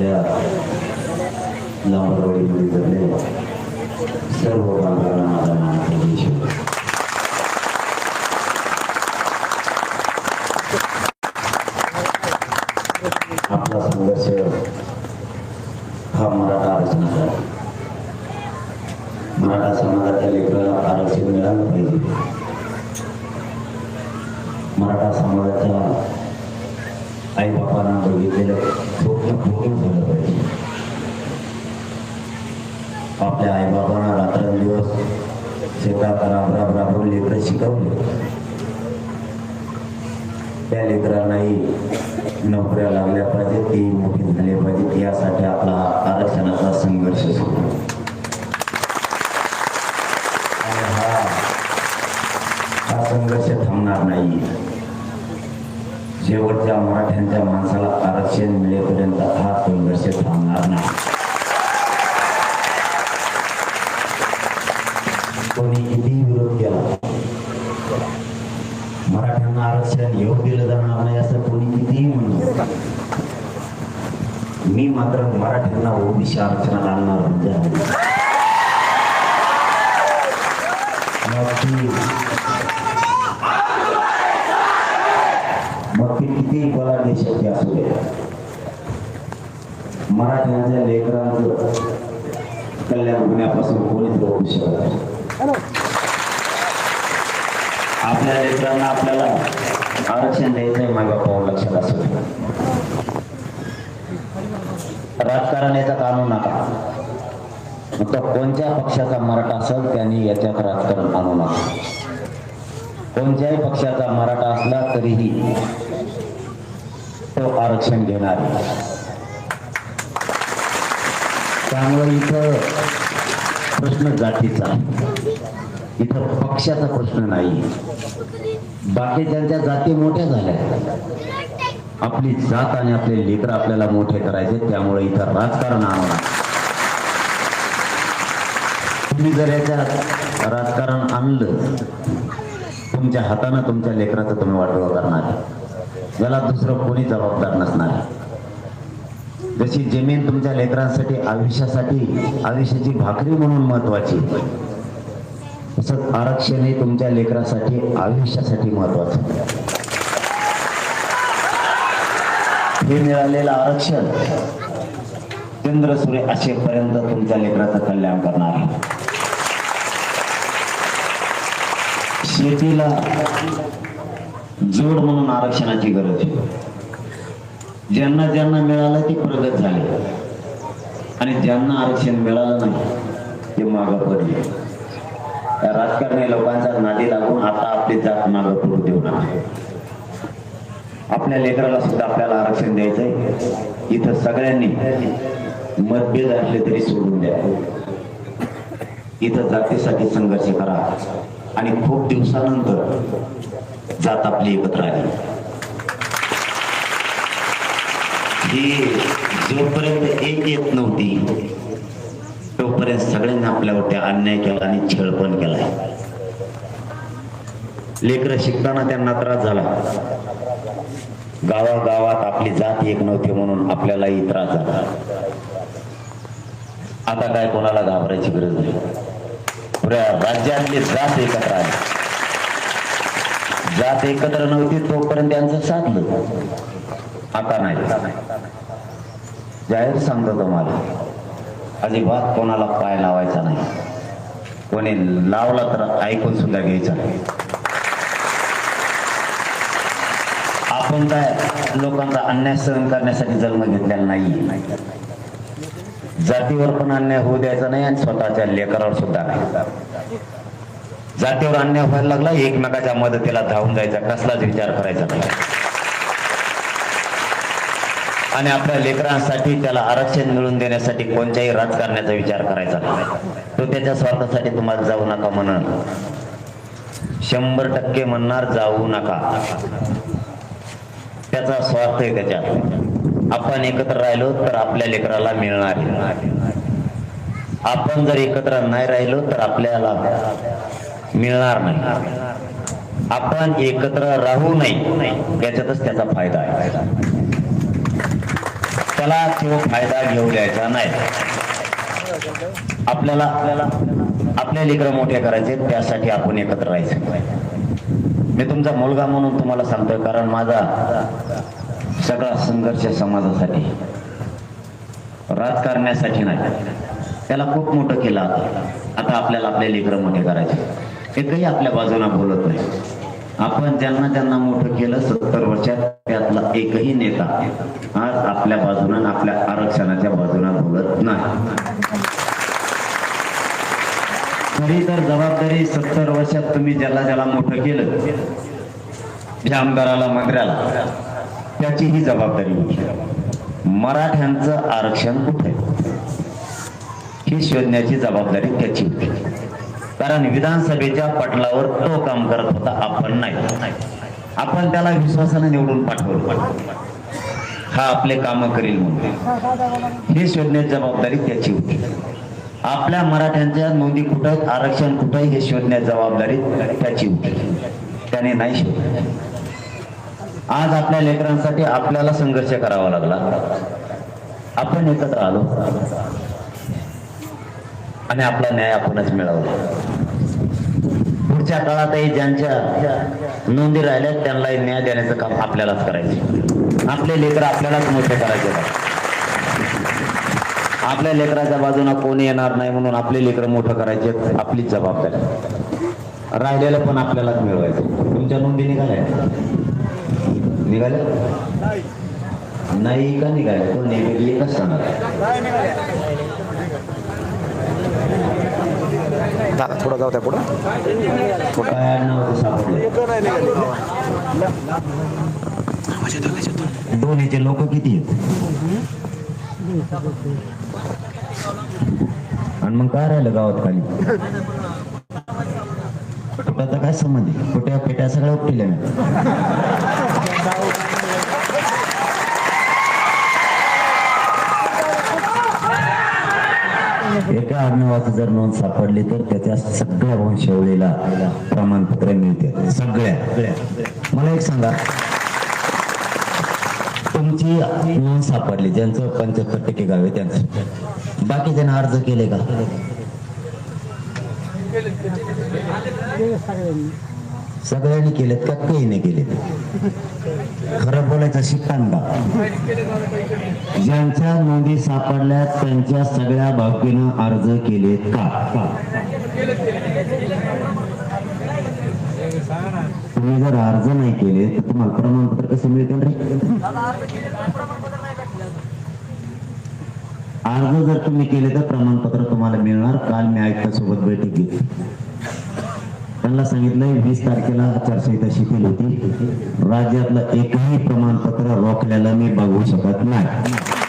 आपल्या लांबरवाडीमध्ये जगलेल्या सर्व बांधवांना माझा मानाचा देश आपला संघर्ष हा मराठा आरक्षणाचा आहे. मराठा समाजाच्या लेकराला आरक्षण मिळालं पाहिजे मराठा समाजाच्या आई बापांना बघितलेलं पूर्ण पूर्ण झालं पाहिजे आपल्या आई बाबांना रात्रंदिवस शेतात राबराब राबून लेकरं शिकवले. त्या लेकरांनाही नोकऱ्या लागल्या पाहिजे ती मोठी झाले पाहिजे यासाठी आपला आरक्षणाचा संघर्ष सुरू. हा संघर्ष थांबणार नाही. शेवटच्या मराठ्यांच्या माणसाला आरक्षण मिळेपर्यंत हा संघर्ष थांबणार नाही. कोणी किती विरोध केला? मराठ्यांना आरक्षण येऊ दिलं जाणार नाही असं कोणी कितीही म्हणलं मी मात्र मराठ्यांना ओबीसी आरक्षणाला आणणार म्हणजे कल्याण होण्यापासून कोणीच शकत. आपल्या लेकरांना आपल्याला आरक्षण द्यायचंय माझ्या पाहून लक्षात असू. राजकारण याच्यात आणू नका मग तो कोणत्या पक्षाचा मराठा असेल त्यांनी याच्यात राजकारण आणू नका कोणत्याही पक्षाचा मराठा असला तरीही तो आरक्षण घेणार त्यामुळे इथं प्रश्न जातीचा. इथं पक्षाचा प्रश्न नाही. बाकीच्या जाती मोठ्या झाल्या आपली जात आणि आपले लेकर आपल्याला मोठे करायचे त्यामुळे इथं राजकारण आणणार तुम्ही जर याच्यात राजकारण आणलं तुमच्या हातानं तुमच्या लेकराचं तुम्ही वाटोळं करणार. याला दुसरं कोणी जबाबदार नसणार. जशी जमीन तुमच्या लेकरांसाठी आयुष्यासाठी आयुष्याची भाकरी म्हणून महत्वाची. तसंच आरक्षण हे तुमच्या लेकरासाठी आयुष्यासाठी महत्वाचं. हे मिळालेलं आरक्षण चंद्र सूर्य असेपर्यंत तुमच्या लेकराचं कल्याण करणार आहे. शेतीला जोड म्हणून आरक्षणाची गरज आहे. ज्यांना ज्यांना मिळालं ते प्रगत झाले. आणि ज्यांना आरक्षण मिळालं नाही ते मागं पडले. राजकारणी लोकांचा नादी लागून आता आपली जात मागं पडू देऊ नका आपल्या लेकराला सुद्धा आपल्याला आरक्षण द्यायचंय. इथं सगळ्यांनी मतभेद असले तरी सोडून द्या. इथं जातीसाठी संघर्ष करा. आणि खूप दिवसानंतर जात आपली एकत्र आली. ही जोपर्यंत एक येत नव्हती तोपर्यंत सगळ्यांनी आपल्यावरती अन्याय केला आणि छळ पण केलाय लेकर शिकताना त्यांना त्रास झाला. गावागावात आपली जात एक नव्हती म्हणून आपल्यालाही त्रास झाला. आता काय कोणाला घाबरायची गरज नाही. पुऱ्या राज्यातली जात एकत्र आली. जात एकत्र नव्हती तोपर्यंत त्यांचं साधलं. आता नाही. जाहीर सांगतो तुम्हाला. अजिबात कोणाला पाय लावायचा नाही. कोणी लावला तर ऐकून सुद्धा घ्यायचा नाही. आपण काय लोकांचा अन्याय सहन करण्यासाठी जन्म घेतलेला नाही जातीवर पण अन्याय होऊ द्यायचा नाही आणि स्वतःच्या लेकरावर सुद्धा नाही. जातीवर अन्याय व्हायला लागला एकमेकाच्या मदतीला धावून जायचा कसलाच विचार करायचा नाही. आणि आपल्या लेकरांसाठी त्याला आरक्षण मिळवून देण्यासाठी कोणत्याही राजकारण्याचा विचार करायचा नाही. तो त्याच्या स्वार्थासाठी तुम्हाला जाऊ नका म्हणून. शंभर टक्के म्हणणार जाऊ नका. त्याचा स्वार्थ आहे त्याच्यात. आपण एकत्र राहिलो तर आपल्या लेकराला मिळणार आहे. आपण जर एकत्र नाही राहिलो तर आपल्याला मिळणार नाही. आपण एकत्र राहू नये याच्यातच त्याचा फायदा आहे. त्याला तो फायदा घेऊ द्यायचा नाही. आपल्याला आपल्याला आपल्या लेकरं मोठे करायचे त्यासाठी आपण एकत्र राहायचं. मी तुमचा मुलगा म्हणून तुम्हाला सांगतोय कारण माझा सगळा संघर्ष समाजासाठी राजकारण्यासाठी नाही. त्याला खूप मोठं केलं आता. आता आपल्याला आपले लेकरं मोठे करायचे. एकही आपल्या बाजूला बोलत नाही. आपण ज्यांना ज्यांना मोठं केलं सत्तर वर्षात त्यातला एकही नेता आज आपल्या बाजूनं आपल्या आरक्षणाच्या बाजूला बोलत नाही. तरी तर जबाबदारी सत्तर वर्षात तुम्ही ज्याला ज्याला मोठं केलं ज्या आमदाराला मंत्र्याला त्याची ही जबाबदारी होती. मराठ्यांचं आरक्षण कुठे? ही शोधण्याची जबाबदारी त्याची होती. कारण विधानसभेच्या पटलावर तो काम करत होता. आपण नाही. आपण त्याला विश्वासाने निवडून पाठवलं. हा आपले काम करील म्हणून. हे शोधण्याची जबाबदारी त्याची होती. आपल्या मराठ्यांच्या नोंदी कुठं आरक्षण कुठं हे शोधण्याची जबाबदारी त्याची होती. त्याने नाही शोधली. आज आपल्या लेकरांसाठी आपल्याला संघर्ष करावा लागला. आपण एकत्र आलो. आणि आपला न्याय आपणच मिळवला. पुढच्या काळातही ज्यांच्या नोंदी राहिल्या त्यांनाही न्याय देण्याचं काम आपल्यालाच करायचे आपले लेकर आपल्यालाच मोठे करायचे आपल्या लेकराच्या बाजूला कोणी येणार नाही म्हणून आपले लेकर मोठं करायचे आपलीच जबाबदारी. राहिलेलं पण आपल्यालाच मिळवायचं तुमच्या नोंदी निघाल्या? निघाल्या? नाही का निघाल्या? कोण निघाली कसं सांगणार दादा थोडं जाऊ त्या पुढं. काय दोन्हीचे लोक किती आहेत? आणि मग काय राहिलं गावात खाली? कुठं काय संबंध आहे? कुठ्या पेट्या सगळ्या उपटिल्या मी एका जर नोंद सापडली तर त्याच्या सगळ्या वंशावळीला प्रमाणपत्र मिळते. सगळ्या. मला एक सांगा. तुमची नोंद सापडली ज्यांचं पंच्याहत्तर टक्के गाव आहे त्यांचं. बाकीच्यांना अर्ज केले का? सगळ्यांनी केलेत का? काही नाही केलेत. खरं बोलायचं शिकताना ज्यांच्या नोंदी सापडल्या त्यांच्या सगळ्या भावकीनं अर्ज केलेत का? तुम्ही जर अर्ज नाही केले तर तुम्हाला प्रमाणपत्र कसं मिळतील रे? अर्ज जर तुम्ही केले तर प्रमाणपत्र तुम्हाला मिळणार. काल मी आयुक्ता सोबत बैठक घेतली. त्यांना सांगितलंय वीस तारखेला आचारसंहिता शिथिल होती राज्यातलं एकही प्रमाणपत्र रोखल्याला मी बघू शकत नाही.